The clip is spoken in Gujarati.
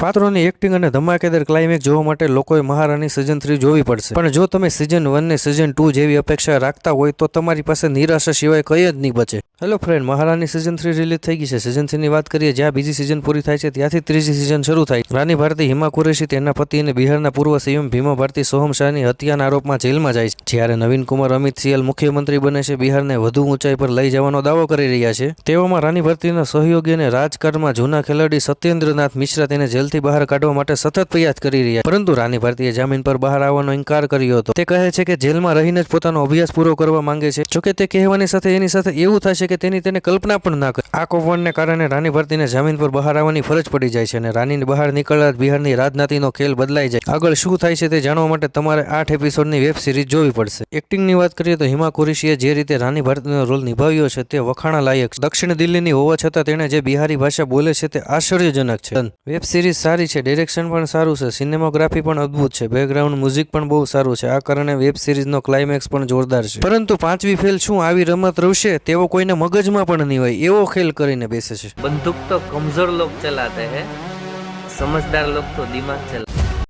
પાત્રોની એક્ટિંગ અને ધમાકેદાર ક્લાઇમેક્સ જોવા માટે લોકોએ મહારાણી સિઝન થ્રી જોવી પડશે. પણ જો તમે સિઝન વન ને સિઝન ટુ જેવી અપેક્ષા રાખતા હોય તો તમારી પાસે નિરાશા સિવાય કંઈ જ નહીં બચે. Hello friend Maharani season three release થઈ ગઈ છે. સિઝન થ્રીની વાત કરીએ, જ્યાં બીજી સિઝન પૂરી થાય છે, ત્યાંથી ત્રીજી સિઝન શરૂ થાય. રાની ભારતી હિમા કુરેશી, તેના પતિ અને બિહારના પૂર્વ સીએમ ભીમા ભારતી, સોહમ શાહની હત્યાના આરોપમાં જેલમાં જાય છે. જ્યારે નવીન કુમાર અમિત સિંહ મુખ્યમંત્રી બને છે, બિહારને વધુ ઊંચાઈ પર લઈ જવાનો દાવો કરી રહ્યા છે. તેવામાં રાની ભારતીના સહયોગી અને રાજકારણમાં જૂના ખેલાડી સત્યેન્દ્રનાથ મિશ્રા તેને જેલથી બહાર કાઢવા માટે સતત પ્રયાસ કરી રહ્યા પરંતુ રાની ભારતીએ જામીન પર બહાર આવવાનો ઇનકાર કર્યો હતો. તે કહે છે કે જેલમાં રહીને જ પોતાનો અભ્યાસ પૂરો કરવા માંગે છે. જોકે તે કહેવાની સાથે એની સાથે એવું થશે કે તેની તેને કલ્પના પણ ના કરે. આ કૌભાંડને કારણે રાની ભારતીને જામીન પર બહાર આવવાની ફરજ પડી જાય છે અને રાની બહાર નીકળતા બિહારની રાજનાતિનો ખેલ બદલાઈ જાય. આગળ શું થાય છે તે જાણવા માટે તમારે આઠ એપિસોડની વેબ સિરીઝ જોવી પડશે. એક્ટિંગની વાત કરીએ તો હિમા કુરેશીએ જે રીતે રાની ભારતીનો રોલ નિભાવ્યો છે તે વખાણા લાયક દક્ષિણ દિલ્હીની હોવા છતાં તેણે જે બિહારી ભાષા બોલે છે તે આશ્ચર્યજનક છે. વેબ સિરીઝ સ્ટોરી સારી છે, ડિરેક્શન પણ સારું છે, સિનેમોગ્રાફી પણ અદભુત છે બેકગ્રાઉન્ડ મ્યુઝિક પણ બહુ સારું છે, આ કારણે વેબ સિરીઝનો ક્લાઇમેક્સ પણ જોરદાર છે. પરંતુ પાંચવી ફેલ શું આવી રમત રમશે તેવો કોઈને મગજમાં પણ નહીં હોય, એવો ખેલ કરીને બેસે છે. બંદૂક તો કમઝોર લોક ચલાતે હે, સમજદાર લોક તો દિમાગ ચલાતે